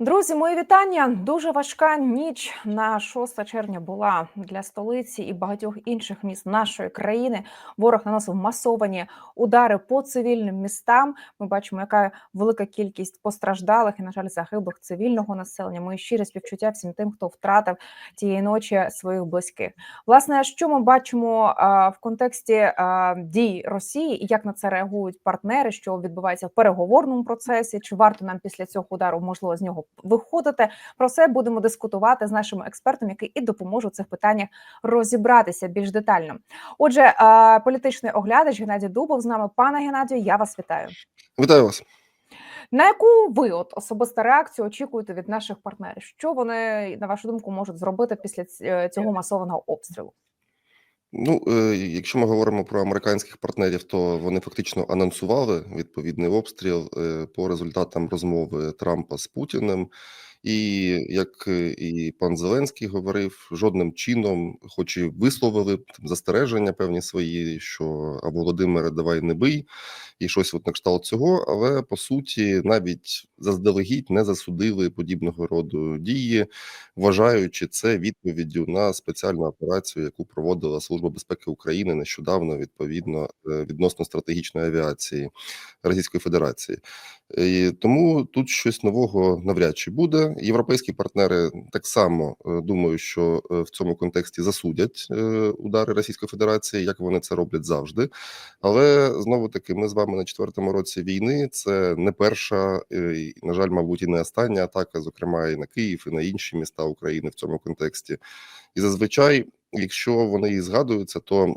Друзі, мої вітання. Дуже важка ніч на 6 червня була для столиці і багатьох інших міст нашої країни. Ворог наносив масовані удари по цивільним містам. Ми бачимо, яка велика кількість постраждалих і, на жаль, загиблих цивільного населення. Мої щирі співчуття всім тим, хто втратив тієї ночі своїх близьких. Власне, що ми бачимо в контексті дій Росії і як на це реагують партнери, що відбувається в переговорному процесі? Чи варто нам після цього удару можливо з нього виходити? Про це будемо дискутувати з нашим експертом, який і допоможе у цих питаннях розібратися більш детально. Отже, політичний оглядач Геннадій Дубов з нами. Пане Геннадію, я вас вітаю. Вітаю вас. На яку ви от особиста реакцію очікуєте від наших партнерів? Що вони на вашу думку можуть зробити після цього масованого обстрілу? Ну, е, якщо ми говоримо про американських партнерів, то вони фактично анонсували відповідний обстріл е, по результатам розмови Трампа з Путіним. І як е, і пан Зеленський говорив, жодним чином, хоч і висловили там застереження певні свої, що а Володимире, давай не бий, і щось от на кшталт цього, але по суті навіть заздалегідь не засудили подібного роду дії, вважаючи це відповіддю на спеціальну операцію, яку проводила Служба безпеки України нещодавно, відповідно е, відносно стратегічної авіації Російської Федерації. І тому тут щось нового навряд чи буде. Європейські партнери так само е, думаю, що е, в цьому контексті засудять е, удари Російської Федерації, як вони це роблять завжди. Але знову таки, ми з вами на четвертому році війни. Це не перша, е, і, на жаль, мабуть, і не остання атака, зокрема і на Київ, і на інші міста України в цьому контексті. І зазвичай, якщо вони і згадуються, то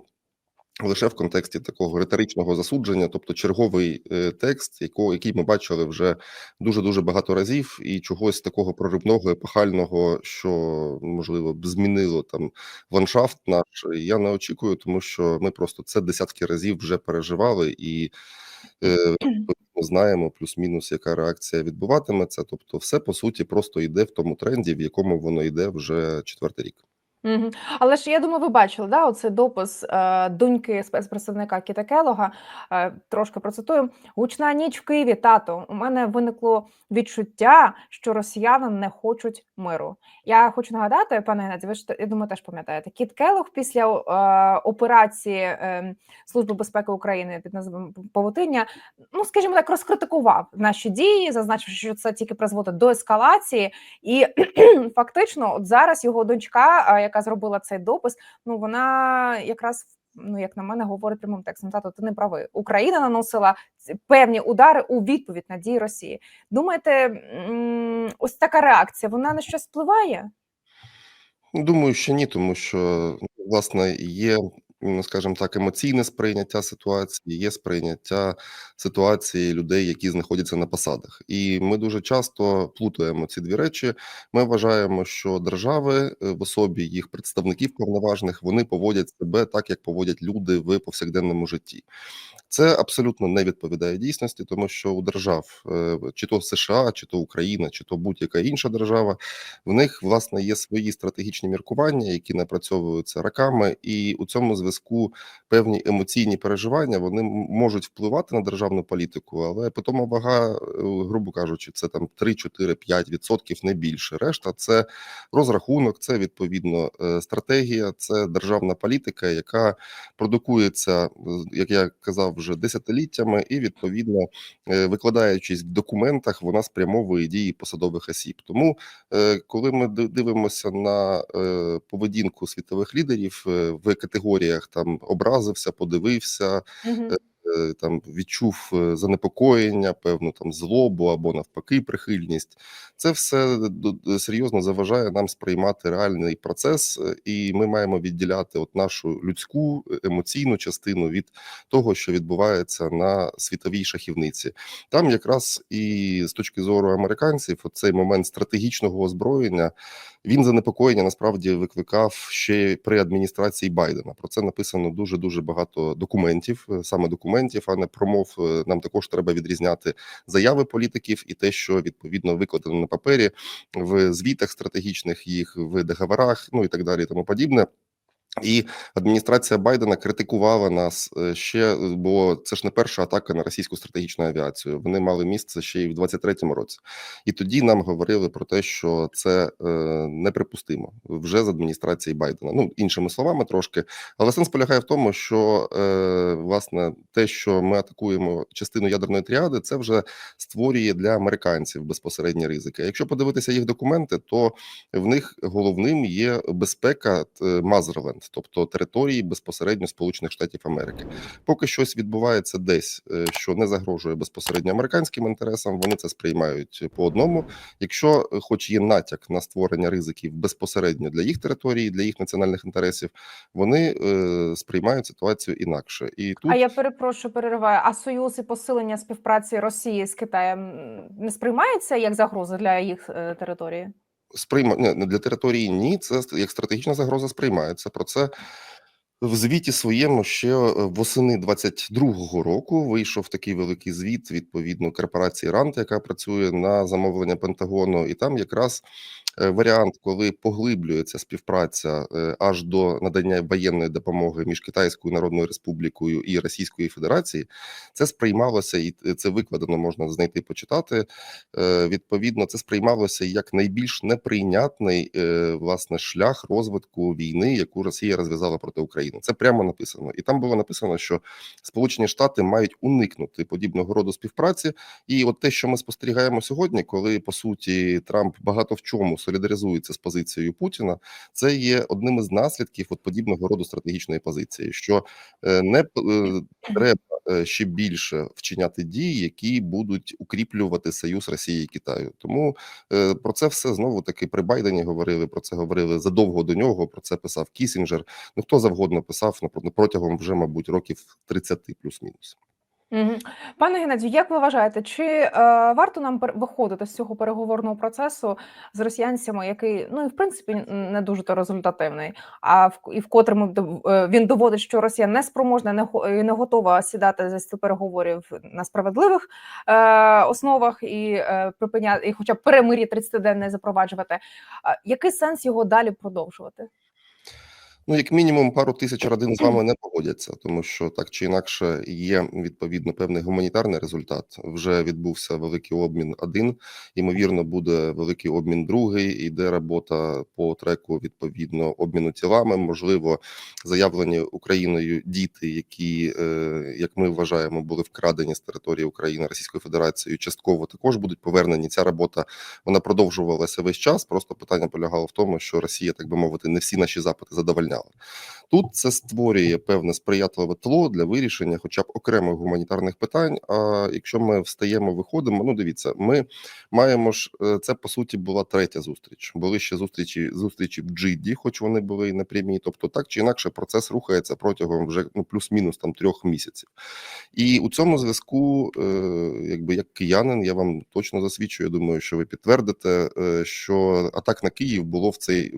лише в контексті такого риторичного засудження, тобто черговий е, текст, якого який ми бачили вже дуже дуже багато разів, і чогось такого проривного, епохального, що можливо б змінило там ландшафт наш. Я не очікую, тому що ми просто це десятки разів вже переживали і. Е, знаємо плюс-мінус, яка реакція відбуватиметься. Тобто, все по суті просто йде в тому тренді, в якому воно йде вже четвертий рік. Мгм. Але ж я думаю, ви бачили, да, оцей допис е, доньки спецпредставника Кіта Келога. Е, трошки процитую: гучна ніч в Києві. Тато, у мене виникло відчуття, що росіяни не хочуть миру. Я хочу нагадати, пане Геннадій, ви ж я думаю, теж пам'ятаєте. Кіт Келог після е, операції е, Служби безпеки України під назвою Павутиння, ну скажімо так, розкритикував наші дії, зазначив, що це тільки призводить до ескалації, і фактично, от зараз його дочка, а, яка зробила цей допис, ну вона якраз ну як на мене говорить прямим текстом. Тато, ти не правий. Україна наносила певні удари у відповідь на дії Росії. Думаєте, ось така реакція вона на щось впливає? Думаю, що ні, тому що ну, власне є, скажімо так, емоційне сприйняття ситуації, є сприйняття ситуації людей, які знаходяться на посадах, і ми дуже часто плутаємо ці дві речі. Ми вважаємо, що держави е, в особі їх представників повноважних вони поводять себе так, як поводять люди в повсякденному житті. Це абсолютно не відповідає дійсності, тому що у держав, е, чи то США, чи то Україна, чи то будь-яка інша держава, в них власне є свої стратегічні міркування, які напрацьовуються роками, і у цьому зв'язку певні емоційні переживання вони можуть впливати на державну політику, але питома вага, е, грубо кажучи, це там 3, 4, 5 відсотків, не більше. Решта це розрахунок, це відповідно е, стратегія, це державна політика, яка продукується, як я казав, вже десятиліттями, і відповідно е, викладаючись в документах, вона спрямовує дії посадових осіб. Тому, е, коли ми дивимося на е, поведінку світових лідерів в категоріях там образився, подивився. Мгм. Е, Там відчув е, занепокоєння, певну там злобу або навпаки прихильність. Це все д- серйозно заважає нам сприймати реальний процес, е, і ми маємо відділяти от нашу людську е, емоційну частину від того, що відбувається на світовій шахівниці. Там якраз і з точки зору американців, цей момент стратегічного озброєння він занепокоєння насправді викликав ще при адміністрації Байдена. Про це написано дуже дуже багато документів, е, саме документів, а не промов. Е, Нам також треба відрізняти заяви політиків і те, що відповідно викладено на папері в звітах стратегічних їх в договорах, ну і так далі, тому подібне. І адміністрація Байдена критикувала нас е, ще, бо це ж не перша атака на російську стратегічну авіацію. Вони мали місце ще й в 23-му році, і тоді нам говорили про те, що це е, неприпустимо вже з адміністрації Байдена. Ну іншими словами, трошки, але сенс полягає в тому, що е, власне те, що ми атакуємо частину ядерної тріади, це вже створює для американців безпосередні ризики. Якщо подивитися їх документи, то в них головним є безпека е, Мазерленд, тобто території безпосередньо Сполучених Штатів Америки. Поки щось відбувається десь, е, що не загрожує безпосередньо американським інтересам, вони це сприймають по одному. Якщо, е, хоч є натяк на створення ризиків безпосередньо для їх території, для їх національних інтересів, вони е, сприймають ситуацію інакше. І тут А я перепрошую, перериваю. А союз і посилення співпраці Росії з Китаєм не сприймається як загроза для їх е, території? Сприйма для території. Ні, це як стратегічна загроза сприймається. Про це в звіті своєму ще е, восени 22-го року вийшов такий великий звіт відповідно корпорації Рант, яка працює на замовлення Пентагону, і там якраз варіант, коли поглиблюється співпраця е, аж до надання воєнної допомоги між Китайською Народною Республікою і Російською Федерацією, це сприймалося, і це викладено можна знайти почитати. Е, Відповідно, це сприймалося як найбільш неприйнятний е, власне шлях розвитку війни, яку Росія розв'язала проти України. Це прямо написано, і там було написано, що Сполучені Штати мають уникнути подібного роду співпраці. І от те, що ми спостерігаємо сьогодні, коли по суті Трамп багато в чому солідаризується з позицією Путіна, це є одним із наслідків от подібного роду стратегічної позиції, що е, не е, треба е, ще більше вчиняти дій, які будуть укріплювати союз Росії і Китаю. Тому про це все знову таки при Байдені говорили. Про це говорили задовго до нього. Про це писав Кісінджер. Ну хто завгодно писав ну, протягом вже, мабуть, років 30 плюс-мінус. Пане Геннадію, як ви вважаєте, чи е, варто нам пер- виходити з цього переговорного процесу з росіянцями, який ну і в принципі не дуже то результативний, а в і вкотре ми дов- е, він доводить, що Росія не спроможна, не го- і не готова сідати за стіл переговорів на справедливих е, основах і е, припиняти, і хоча б перемир'я 30-денне запроваджувати. А який сенс його далі продовжувати? Ну, як мінімум, пару тисяч родин з вами не погодяться, тому що так чи інакше є відповідно певний гуманітарний результат. Вже відбувся великий обмін один. Ймовірно, буде великий обмін другий. Іде робота по треку відповідно обміну тілами. Можливо, заявлені Україною діти, які е, як ми вважаємо, були вкрадені з території України Російською Федерацією, частково також будуть повернені. Ця робота вона продовжувалася весь час. Просто питання полягало в тому, що Росія, так би мовити, не всі наші запити No. Тут це створює певне сприятливе тло для вирішення, хоча б окремих гуманітарних питань. А якщо ми встаємо, виходимо. Ну, дивіться, ми маємо ж е, це по суті була третя зустріч. Були ще зустрічі зустрічі в Джидді, хоч вони були і напрямі. Тобто, так чи інакше, процес рухається протягом вже ну плюс-мінус там трьох місяців. І у цьому зв'язку, е, якби як киянин, я вам точно засвідчую. я Думаю, що ви підтвердите, е, що атак на Київ було в цей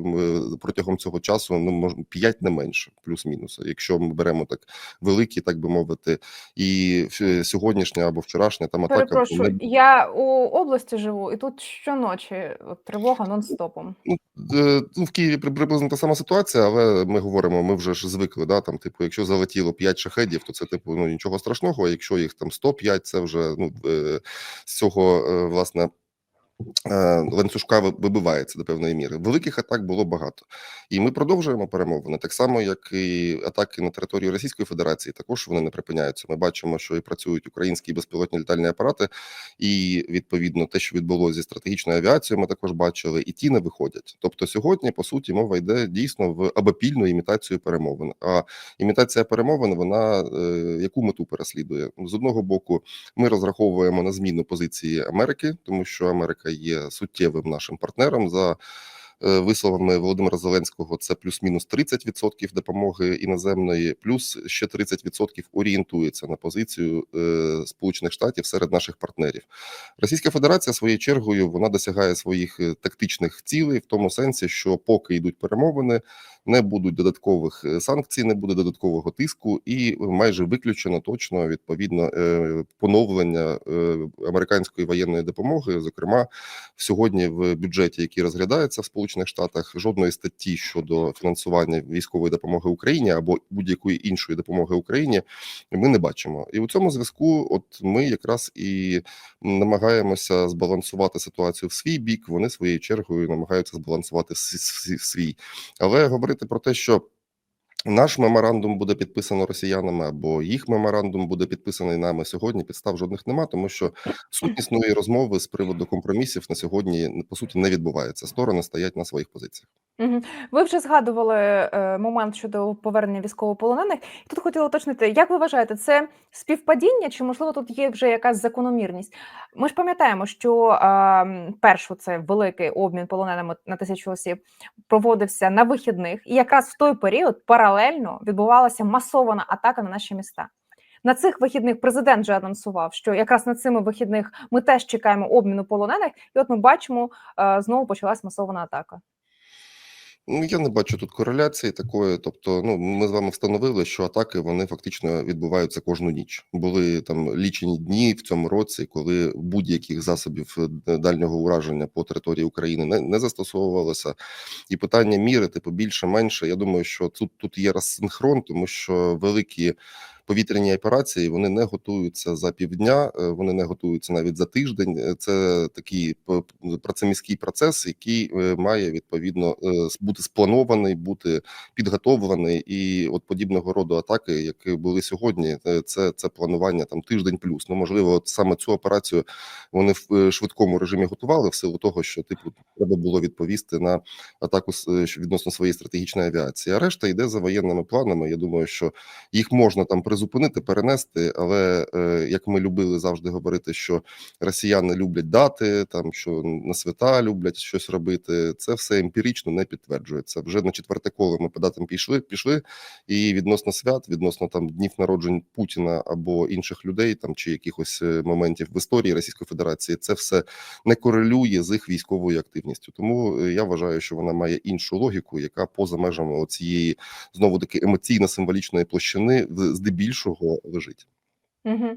протягом цього часу. Ну мож 5 не менше, плюс-мінус. Якщо ми беремо так великі, так би мовити, і сьогоднішня або вчорашня там атака Перепрошую, не я у області живу, і тут щоночі тривога нон-стопом. Ну, е, ну, в Києві приблизно та сама ситуація, але ми говоримо, ми вже ж звикли. Да, там, типу, якщо залетіло 5 шахедів, то це типу ну нічого страшного. А якщо їх там 105, це вже ну е, з цього е, власне. Е, Ланцюжка вибивається до певної міри. Великих атак було багато, і ми продовжуємо перемовини. Так само, як і атаки на територію Російської Федерації, також вони не припиняються. Ми бачимо, що і працюють українські безпілотні літальні апарати, і відповідно те, що відбулося зі стратегічною авіацією, ми також бачили, і ті не виходять. Тобто, сьогодні по суті мова йде дійсно в абапільну імітацію перемовин. А імітація перемовин вона е, яку мету переслідує з одного боку. Ми розраховуємо на зміну позиції Америки, тому що Америка є суттєвим нашим партнером за. Е, Висловами Володимира Зеленського це плюс-мінус 30% допомоги іноземної, плюс ще 30% орієнтується на позицію е, Сполучених Штатів серед наших партнерів. Російська Федерація своєю чергою вона досягає своїх е, тактичних цілей в тому сенсі, що поки йдуть перемовини, не будуть додаткових санкцій, не буде додаткового тиску, і майже виключено точно відповідно поновлення американської воєнної допомоги. Зокрема, сьогодні в бюджеті, який розглядається в Сполучених Сполучених Штатах, жодної статті щодо фінансування військової допомоги Україні або будь-якої іншої допомоги Україні ми не бачимо. І у цьому зв'язку, от ми якраз і намагаємося збалансувати ситуацію в свій бік. Вони своєю чергою намагаються збалансувати свій. Але говорити про те, що наш меморандум буде підписано росіянами або їх меморандум буде підписаний нами сьогодні. Підстав жодних нема, тому що сутнісної розмови з приводу компромісів на сьогодні по суті не відбувається. Сторони стоять на своїх позиціях. Ви вже згадували е, момент щодо повернення військовополонених. І тут хотіла уточнити, як ви вважаєте, це співпадіння, чи можливо тут є вже якась закономірність? Ми ж пам'ятаємо, що м, першу це великий обмін полоненими на тисячу осіб проводився на вихідних, і якраз в той період паралельно відбувалася масована атака на наші міста. На цих вихідних президент вже анонсував, що якраз на цими вихідних ми теж чекаємо обміну полонених, і от ми бачимо, е, знову почалась масована атака. Ну я не бачу тут кореляції такої. Тобто, ну ми з вами встановили, що атаки вони фактично відбуваються кожну ніч. Були там лічені дні в цьому році, коли будь-яких засобів е, дальнього ураження по території України не, не застосовувалося. І питання міри, типу більше менше. Я думаю, що тут тут є розсинхрон, тому що великі. Повітряні операції вони не готуються за півдня, е, вони не готуються навіть за тиждень. Е, Це такий працеміський процес, який е, має відповідно бути спланований, бути підготовлений. І от подібного роду атаки, які були сьогодні, це це планування там тиждень плюс. Ну можливо, от саме цю операцію вони в швидкому режимі готували в силу того, що типу треба було відповісти на атаку відносно своєї стратегічної авіації. А решта йде за воєнними планами. Я думаю, що їх можна там призупинити, перенести, але е, як ми любили завжди говорити, що росіяни люблять дати, там що на свята люблять щось робити. Це все емпірично не підтверджується. Вже на четверте коло ми по датам пішли, пішли, і відносно свят, відносно там днів народжень Путіна або інших людей, там чи якихось е, моментів в історії Російської Федерації, це все не корелює з їх військовою активністю. Тому е, я вважаю, що вона має іншу логіку, яка поза межами цієї знову таки емоційно-символічної площини в- здебільшого лежить. Угу.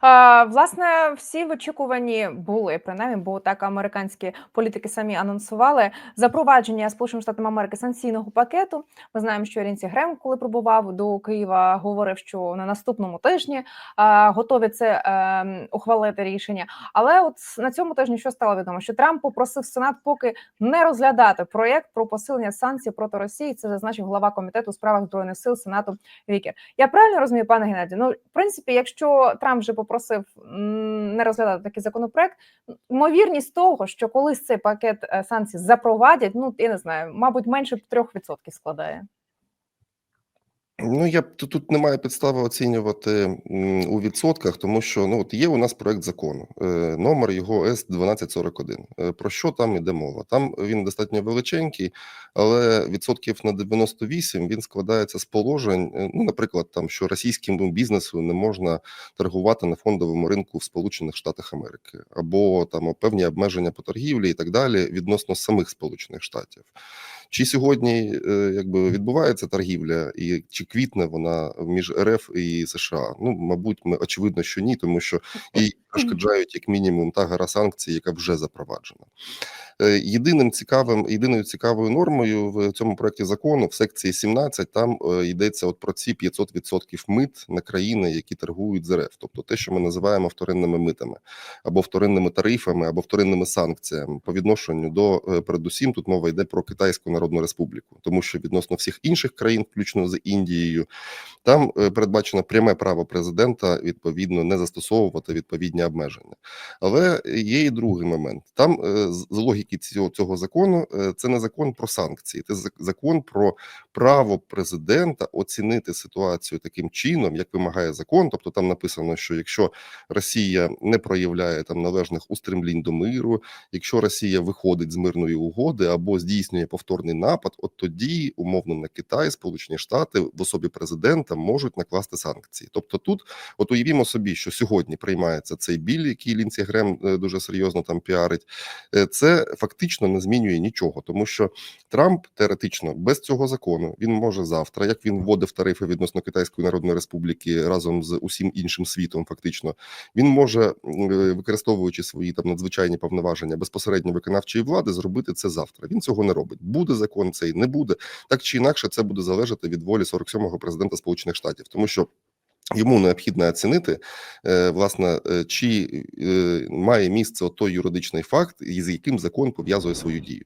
А, власне, всі в очікуванні були, принаймні, бо так американські політики самі анонсували запровадження Сполученими Штатами Америки санкційного пакету. Ми знаємо, що Рінці Грем, коли прибував до Києва, говорив, що на наступному тижні а, готові це е, ухвалити рішення. Але от на цьому тижні що стало відомо, що Трамп попросив Сенат поки не розглядати проєкт про посилення санкцій проти Росії. Це зазначив глава комітету у справах збройних сил Сенату Вікер. Я правильно розумію, пане Геннадію? Ну, в принципі, якщо Трамп вже попросив не розглядати такий законопроект, ймовірність того, що колись цей пакет е, санкцій запровадять, ну я не знаю, мабуть, менше 3% складає. Ну, я тут немає підстави оцінювати у відсотках, тому що ну от є у нас проект закону, е, номер його С 1241 Е, Про що там іде мова? Там він достатньо величенький, але відсотків на 98 він складається з положень. е, Ну, наприклад, там що російському бізнесу не можна торгувати на фондовому ринку в Сполучених Штатах Америки, або там певні обмеження по торгівлі і так далі відносно самих Сполучених Штатів. Чи сьогодні е, якби відбувається торгівля, і чи квітне вона між РФ і США? Ну, мабуть, ми очевидно, що ні, тому що їй перешкоджають як мінімум та гара санкцій, яка вже запроваджена. Е, Єдиним цікавим, єдиною цікавою нормою в цьому проекті закону в секції 17 там е, йдеться от про ці 500% мит на країни, які торгують з РФ, тобто те, що ми називаємо вторинними митами, або вторинними тарифами, або вторинними санкціями по відношенню до е, передусім тут мова йде про Китайську Народну Республіку, тому що відносно всіх інших країн, включно з Індією, там передбачено пряме право президента відповідно не застосовувати відповідні обмеження. Але є і другий момент. Там е, з логіки цього, цього закону е, це не закон про санкції, це закон про право президента оцінити ситуацію таким чином, як вимагає закон. Тобто там написано, що якщо Росія не проявляє там належних устремлінь до миру, якщо Росія виходить з мирної угоди або здійснює повторний напад, от тоді умовно на Китай, Сполучені Штати в особі президента можуть накласти санкції. Тобто, тут от уявімо собі, що сьогодні приймається цей цей біль, який Лінсі Грем е, дуже серйозно там піарить, е, це фактично не змінює нічого, тому що Трамп теоретично без цього закону він може завтра, як він вводив тарифи відносно Китайської Народної Республіки разом з усім іншим світом, фактично він може е, використовуючи свої там надзвичайні повноваження безпосередньо виконавчої влади, зробити це завтра. Він цього не робить. Буде закон цей, не буде так чи інакше. Це буде залежати від волі 47-го президента Сполучених Штатів, тому що. Йому необхідно оцінити, е, власне, е, чи е, має місце той юридичний факт, із яким закон пов'язує свою дію,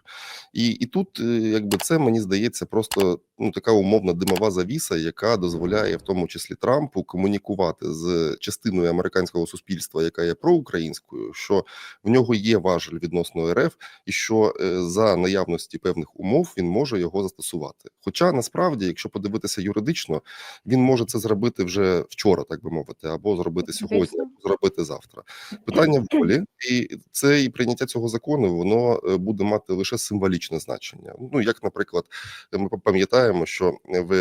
і і тут, якби це мені здається, просто ну така умовна димова завіса, яка дозволяє в тому числі Трампу комунікувати з частиною американського суспільства, яка є проукраїнською, що в нього є важель відносно РФ, і що е, за наявності певних умов він може його застосувати. Хоча насправді, якщо подивитися юридично, він може це зробити вже вчора, так би мовити, або зробити сьогодні, або зробити завтра. Питання волі, і це і прийняття цього закону воно е, буде мати лише символічне значення. Ну як, наприклад, ми пам'ятаємо, що в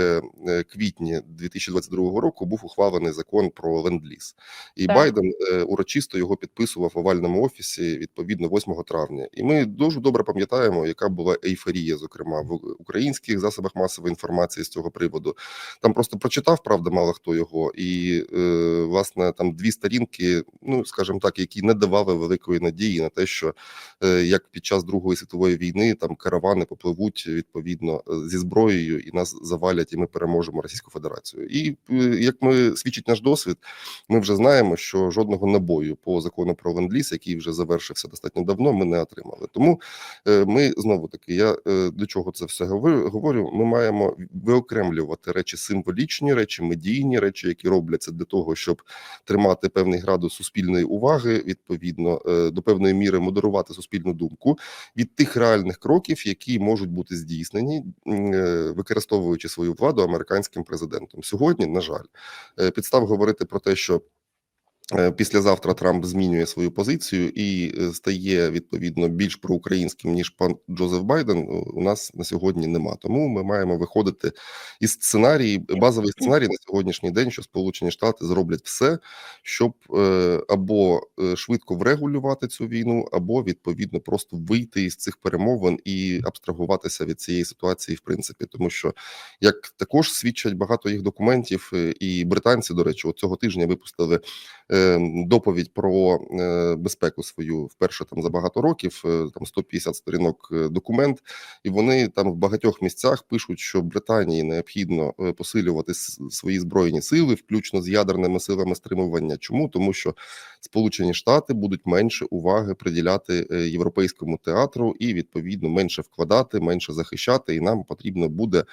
е, квітні 2022 року був ухвалений закон про ленд-ліз, і Так. Байден е, урочисто його підписував в овальному офісі відповідно 8 травня. І ми дуже добре пам'ятаємо, яка була ейфорія, зокрема в українських засобах масової інформації з цього приводу. Там просто прочитав, правда, мало хто його, і е, власне там дві сторінки, ну скажімо так, які не давали великої надії на те, що е, як під час Другої світової війни там каравани попливуть відповідно е, зі зброєю і нас завалять, і ми переможемо Російську Федерацію. І е, як ми свідчить наш досвід, ми вже знаємо, що жодного набою по закону про ленд-ліз, який вже завершився достатньо давно, ми не отримали. Тому е, ми знову таки, я е, до чого це все говорю? Ми маємо виокремлювати речі символічні, речі медійні, речі, які робляться для того, щоб тримати певний градус суспільної уваги, відповідно до певної міри модерувати суспільну думку від тих реальних кроків, які можуть бути здійснені, використовуючи свою владу американським президентом. Сьогодні, на жаль, е, підстав говорити про те, що Післязавтра Трамп змінює свою позицію і е, стає відповідно більш проукраїнським ніж пан Джозеф Байден. у- нас на сьогодні нема. Тому ми маємо виходити із сценарії. Базовий сценарій на сьогоднішній день, що Сполучені Штати зроблять все, щоб е, або е, швидко врегулювати цю війну, або відповідно просто вийти із цих перемовин і абстрагуватися від цієї ситуації, в принципі, тому що як також свідчать багато їх документів, е, і британці, до речі, от цього тижня випустили е, доповідь про е, безпеку свою вперше там за багато років. е, Там 150 сторінок е, документ, і вони там в багатьох місцях пишуть, що Британії необхідно посилювати свої збройні сили, включно з ядерними силами стримування. Чому тому, що Сполучені Штати будуть менше уваги приділяти європейському театру і відповідно менше вкладати, менше захищати, і нам потрібно буде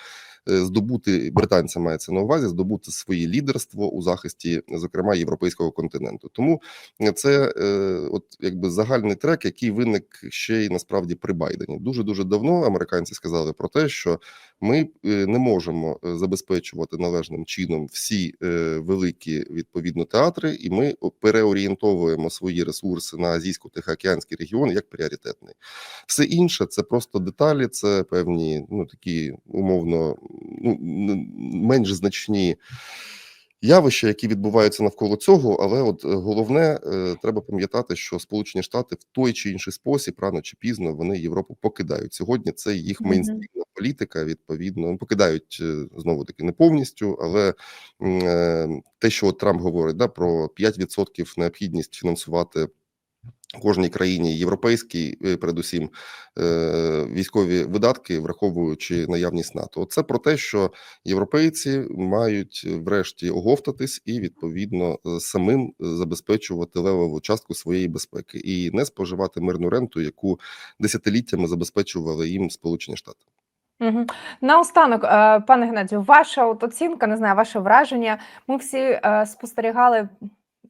здобути британці мається на увазі здобути своє лідерство у захисті, зокрема європейського континенту. Тому е, це е, от якби загальний трек, який виник ще й насправді при Байдені. Дуже дуже давно американці сказали про те, що ми е, не можемо е, забезпечувати належним чином всі е, великі відповідно театри, і ми переорієнтовуємо свої ресурси на азійсько-тихоокеанський регіон як пріоритетний. Все інше це просто деталі, це певні, ну такі умовно ну, менш значні явища, які відбуваються навколо цього. Але от головне, треба пам'ятати, що Сполучені Штати в той чи інший спосіб, рано чи пізно, вони Європу покидають. Сьогодні це їх мейнстрімна політика. Відповідно, Ну, покидають е, знову таки не повністю, але е, те, що от Трамп говорить, да про 5% необхідність фінансувати. Кожній країні європейській, е, передусім військові видатки, враховуючи наявність НАТО, це про те, що європейці мають врешті оговтатись і відповідно самим забезпечувати левову частку своєї безпеки і не споживати мирну ренту, яку десятиліттями забезпечували їм Сполучені Штати. Мгм. Наостанок, е, пане Геннадію, ваша от оцінка, не знаю, ваше враження. Ми всі е, спостерігали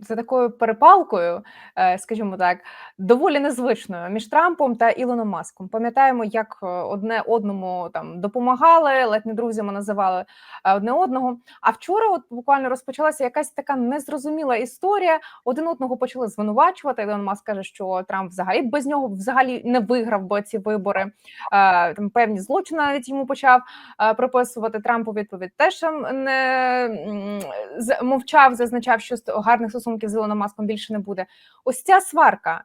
за такою перепалкою, е, скажімо так, доволі незвичною між Трампом та Ілоном Маском. Пам'ятаємо, як е, одне одному там допомагали, ледь не друзями називали е, одне одного. А вчора, от буквально розпочалася якась така незрозуміла історія. Один одного почали звинувачувати. Ілон Маск каже, що Трамп взагалі без нього взагалі не виграв би ці вибори. Там певні злочини навіть йому почав приписувати. Трамп у відповідь теж не мовчав, зазначав, що гарних стосунків стосунків з Ілоном Маском більше не буде. Ось ця сварка.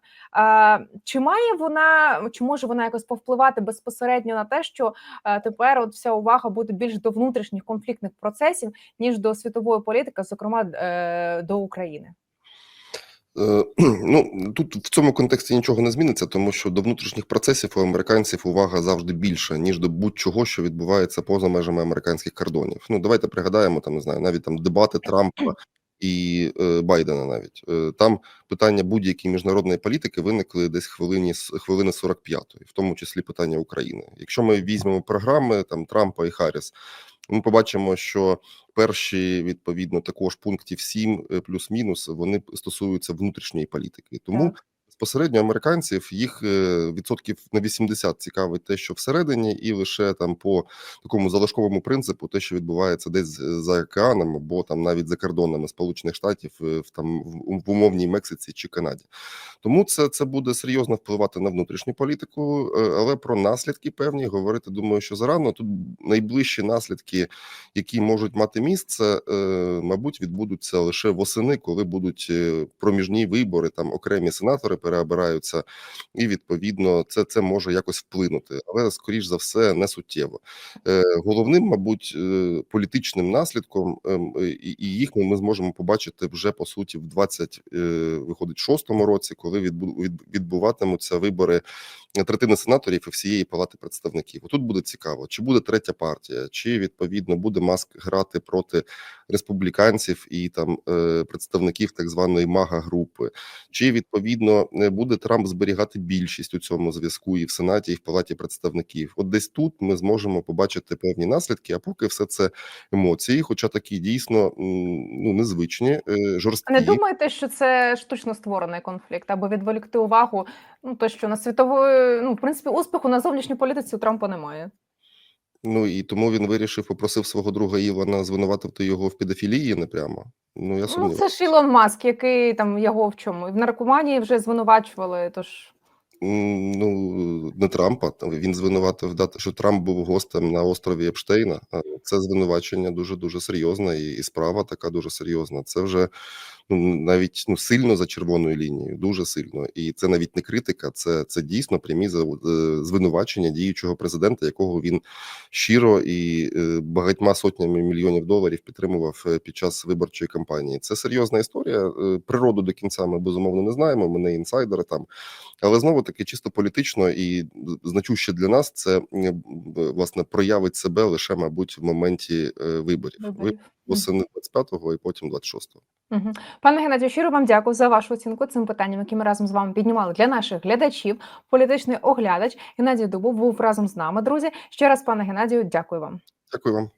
Чи має вона, чи може вона якось повпливати безпосередньо на те, що е, тепер от вся увага буде більш до внутрішніх конфліктних процесів, ніж до світової політики, зокрема е, до України? Е, Ну тут в цьому контексті нічого не зміниться, тому що до внутрішніх процесів у американців увага завжди більша, ніж до будь-чого, що відбувається поза межами американських кордонів. Ну давайте пригадаємо там, не знаю, навіть там дебати Трампа і е, Байдена. Навіть е, там питання будь-якої міжнародної політики виникли десь хвилині хвилини 45-ї, в тому числі питання України. Якщо ми візьмемо програми там Трампа і Харріс, ми побачимо, що перші відповідно також пунктів 7 е, плюс-мінус вони стосуються внутрішньої політики. Тому Так. Безпосередньо американців їх е, відсотків на 80 цікавить те, що всередині, і лише там по такому залишковому принципу, те, що відбувається десь е, за океаном, або там навіть за кордонами Сполучених Штатів, е, в там в умовній Мексиці чи Канаді. Тому це, це буде серйозно впливати на внутрішню політику, але про наслідки певні говорити думаю, що зарано. Тут найближчі наслідки, які можуть мати місце, мабуть, відбудуться лише восени, коли будуть проміжні вибори, там окремі сенатори переобираються, і відповідно це, це може якось вплинути, але скоріш за все не суттєво. Е, Головним, мабуть, е, політичним наслідком, ем, і їх ми зможемо побачити вже по суті в 20, е, виходить шостому році, коли відбу- відбуватимуться вибори третини сенаторів і всієї палати представників. Тут буде цікаво, чи буде третя партія, чи відповідно буде маск грати проти республіканців і там е, представників так званої мага групи, чи відповідно буде Трамп зберігати більшість у цьому зв'язку і в сенаті, і в палаті представників. От десь тут ми зможемо побачити певні наслідки. А поки все це емоції, хоча такі дійсно ну незвичні, е, жорсткі. Не думаєте, що це штучно створений конфлікт, аби відволікти увагу? Ну то що на світової, ну в принципі, успіху на зовнішній політиці у Трампа немає. Ну і тому він вирішив, попросив свого друга Ілона звинуватити його в педофілії не прямо. Ну я Ну це ж Ілон Маск, який там його в чому в наркоманії вже звинувачували. Тож Ну не Трампа. Він звинуватив дати, що Трамп був гостем на острові Епштейна. Це звинувачення дуже дуже серйозне, і, і справа така дуже серйозна. Це вже ну навіть ну сильно за червоною лінією, дуже сильно. І це навіть не критика, це, це дійсно прямі е, звинувачення діючого президента, якого він щиро і е, багатьма сотнями мільйонів доларів підтримував е, під час виборчої кампанії. Це серйозна історія. Природу до кінця ми безумовно не знаємо. Ми не інсайдери там. Але знову таки чисто політично і значуще для нас це власне проявить себе лише, мабуть, в моменті виборів. Восени 25-го і потім 26-го. Мгм. Пане Геннадію, щиро вам дякую за вашу оцінку цим питанням, які ми разом з вами піднімали для наших глядачів. Політичний оглядач Геннадій Дубов був разом з нами, друзі. Ще раз, пане Геннадію, дякую вам. Дякую вам.